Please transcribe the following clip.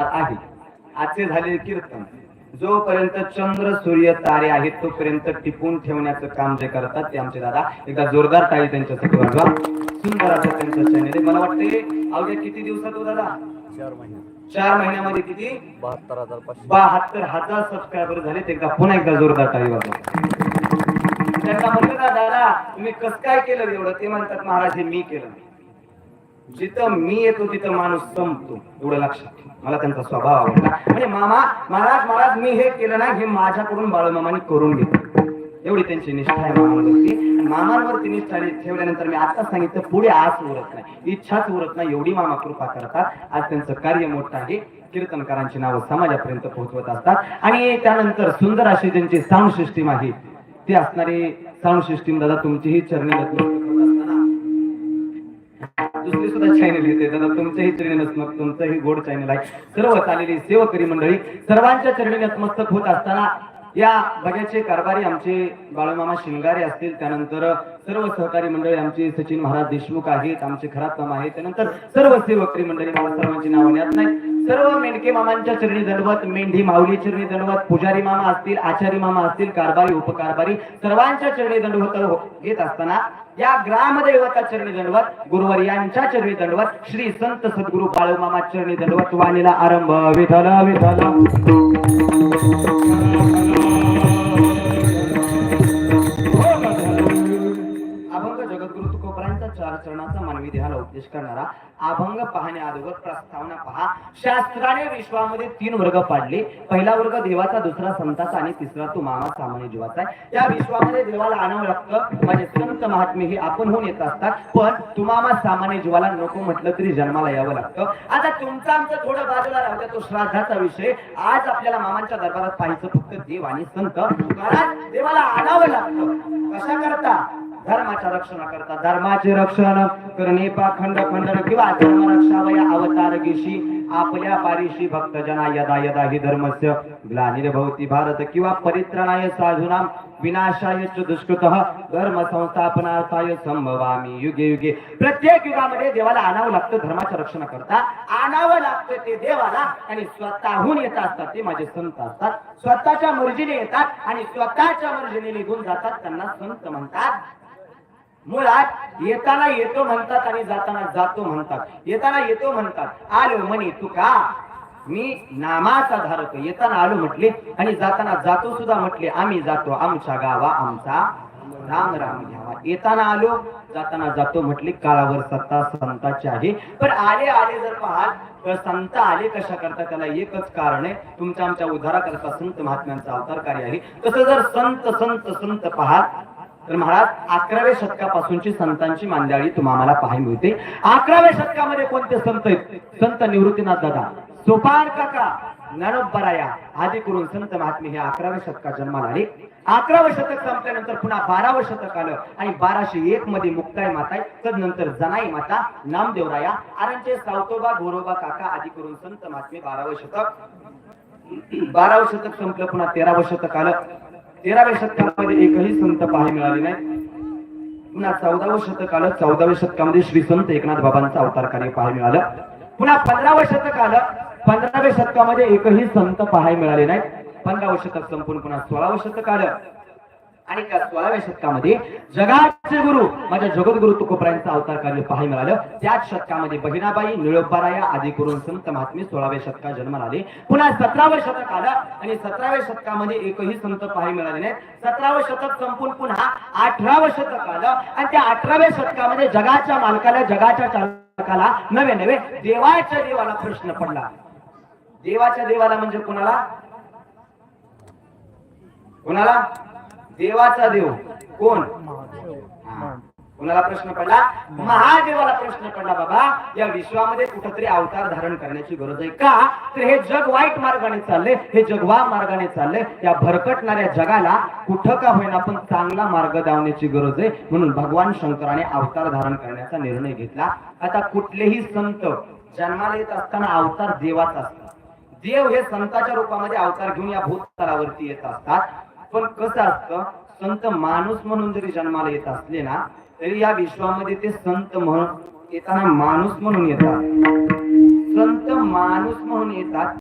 आहे. आजचे झालेले कीर्तन. जोपर्यंत चंद्र सूर्य तारे आहेत तोपर्यंत टिपून ठेवण्याचं काम जे करतात ते आमचे दादा. एकदा जोरदार त्यांच्यासाठी वाजवा. सुंदर असं त्यांचं चॅनल आहे. मला वाटते अवघ्या किती दिवसात हो दादा? चार महिने. चार महिन्यामध्ये किती? बहात्तर हजार बहात्तर हजार सबस्क्रायबर झाले ते एकदा पुन्हा एकदा जोरदार टाळी वाजवा. त्यांना म्हणलं ना दादा तुम्ही कस काय केलं एवढं? ते म्हणतात महाराज हे मी केलं. जिथं मी येतो तिथं माणूस संपतो एवढं लक्षात ठेव. मला त्यांचा स्वभाव आवडला. म्हणजे मामा महाराज महाराज मी हे केलं नाही हे माझ्याकडून बाळमामाने करून घेतलं. एवढी त्यांची निष्ठा आहे मामावरती. मामांवरती निष्ठा ठेवल्यानंतर मी आता सांगितलं पुढे आस उरत नाही. इच्छाच उरत नाही. एवढी मामा कृपा करतात. आज त्यांचं कार्य मोठं आहे. कीर्तनकारांची नावं समाजापर्यंत पोहोचवत असतात. आणि त्यानंतर सुंदर अशी त्यांची साऊंड सिस्टीम आहे. ती असणारी साऊंड सिस्टीम दादा तुमचीही चरणी नतमस्तक सुद्धा चॅनल येते दादा तुमचंही चॅनल नतमस्तक तुमचंही गोड चॅनल आहे. सर्व चाललेली सेवकरी मंडळी सर्वांच्या चरणी नतमस्तक होत असताना या बघ्याचे कारभारी आमचे बाळूमामा शिंगारे असतील. त्यानंतर सर्व सहकारी मंडळी आमचे सचिन महाराज देशमुख आहेत आमचे खरात मामा आहेत. त्यानंतर सर्व सेवकरी मंडळी मला सर्वांची नाव याद नाही सर्व मेंढके मामांच्या चरणी दंडवत मेंढी माऊली चरणी दंडवत पुजारी मामा असतील आचारी मामा असतील कारभारी उपकारभारी सर्वांच्या चरणी दंडवत हो- घेत असताना या ग्रामदैवता चरणी दंडवत गुरुवर यांच्या चरणी दंडवत श्री संत सद्गुरु बाळूमामा चरणी दंडवत वाणीला आरंभ विधल विधल उपदेश करणारा अभंग पाहण्या अगोदर प्रस्तावना पहा. शास्त्राने विश्वामध्ये तीन वर्ग पाडले. पहिला वर्ग देवाचा दुसरा संताचा आणि तिसरा तो मामा सामान्य जीवाचा आहे. या विश्वामध्ये देवाला आणावं लागतं. म्हणजे संत महात्मे हे आपण होऊन येत असतात. पण तुम्हाला सामान्य जीवाला नको म्हटलं तरी जन्माला यावं लागतं. आता तुमचा आमचं थोडं बाजूला राहतं तो श्राद्धाचा विषय. आज आपल्याला मामांच्या दरबारात पाहायचं फक्त देव आणि संत. कारण देवाला आणावं लागतं. कशा करता धर्माच्या रक्षणाकरता धर्माचे रक्षण करणे पाखंड खंडन किंवा धर्म रक्षावया अवतार घेशी आपल्या पारिशी भक्त जना यदा यदा हि धर्मस्य ग्लानिर्भवती. भारत किंवा परित्राणाय साधूनाम विनाशाय च दुष्कृत धर्म संस्थापनार्थाय संभवामी. युगे युगे. प्रत्येक युगामध्ये देवाला आणावं लागतं धर्माच्या रक्षणाकरता आणावं लागतं ते देवाला आणि स्वतःहून येत असतात ते माझे संत असतात. स्वतःच्या मर्जीने येतात आणि स्वतःच्या मर्जीने निघून जातात त्यांना संत म्हणतात. मुळात येताना येतो म्हणतात आणि जाताना जातो म्हणतात. येताना येतो म्हणतात. आलो म्हणे तू का मी नामाचा धारक येताना आलो म्हटले आणि जाताना जातो सुद्धा म्हटले आम्ही जातो. आमच्या गावा आमचा राम राम घ्यावा. येताना आलो जाताना जातो म्हटले काळावर सत्ता संताची आहे. पण आले आले जर पाहाल तर संत आले कशा करता त्याला एकच कारण आहे. तुमच्या आमच्या उद्धाराकरता संत महात्म्यांचा अवतार कार्य आहे. तसं जर संत संत संत पाहाल तर महाराज अकराव्या शतकापासूनची संतांची मांदियाळी तुम्हाला पाहायला मिळते. अकराव्या शतकामध्ये कोणते संत आहेत? संत निवृत्तीनाथ दादा सोपान काका ज्ञानोबराया आदी करून संत महात्मे हे अकराव्या शतकात जन्माला आले. अकरावं शतक संपल्यानंतर पुन्हा बारावं शतक आलं आणि बाराशे एक मध्ये मुक्ताई माता तर तदनंतर जनाई माता नामदेवराया आरणचे सावतोबा गोरोबा काका आदी करून संत महात्मे बारावं शतक. बारावं शतक संपलं पुन्हा तेरावं शतक आलं. तेराव्या शतकामध्ये एकही संत पाहायला मिळाले नाही. पुन्हा चौदावं शतक आलं चौदाव्या शतकामध्ये श्री संत एकनाथ बाबांचा अवतार कार्य पाहायला मिळालं. पुन्हा पंधरावं शतक आलं पंधराव्या शतकामध्ये एकही संत पाहायला मिळाले नाही. पंधरावं शतक संपून पुन्हा सोळावं शतक आलं. आणि त्या सोळाव्या शतकामध्ये जगाचे गुरु माझ्या जगद्गुरु तुकोबरायांचं अवतार कार्य पाहायला मिळालं. त्याच शतकामध्ये बहिणाबाई निळोबाराया आदी करून संत महात्मे सोळाव्या शतकात जन्माला आले. पुन्हा सतराव्या शतक आलं आणि सतराव्या शतकामध्ये एकही संत पाहायला मिळाले नाही सतरावं शतक संपून पुन्हा अठरावं शतक आलं आणि त्या अठराव्या शतकामध्ये जगाच्या मालकाला जगाच्या चालकाला नवे नवे देवाच्या देवाला प्रश्न पडला. देवाच्या देवाला म्हणजे कोणाला? कोणाला? देवाचा देव. कोण. कुणाला प्रश्न पडला? महादेवाला प्रश्न पडला बाबा. या विश्वामध्ये कुठंतरी अवतार धारण करण्याची गरज आहे का? तर हे जग वाईट मार्गाने चालले हे जगवा मार्गाने चालले या भरकटणाऱ्या जगाला कुठं का होईना पण चांगला मार्ग दावण्याची गरज आहे. म्हणून भगवान शंकराने अवतार धारण करण्याचा निर्णय घेतला. आता कुठलेही संत जन्माला येत असताना अवतार देवाचा असतात. देव हे संताच्या रूपामध्ये अवतार घेऊन या भूतलावरती येत असतात. पण कसं असतं संत माणूस म्हणून जरी जन्माला येत असले ना तरी या विश्वामध्ये ते संत म्हणून येताना माणूस म्हणून येतात. संत माणूस म्हणून येतात.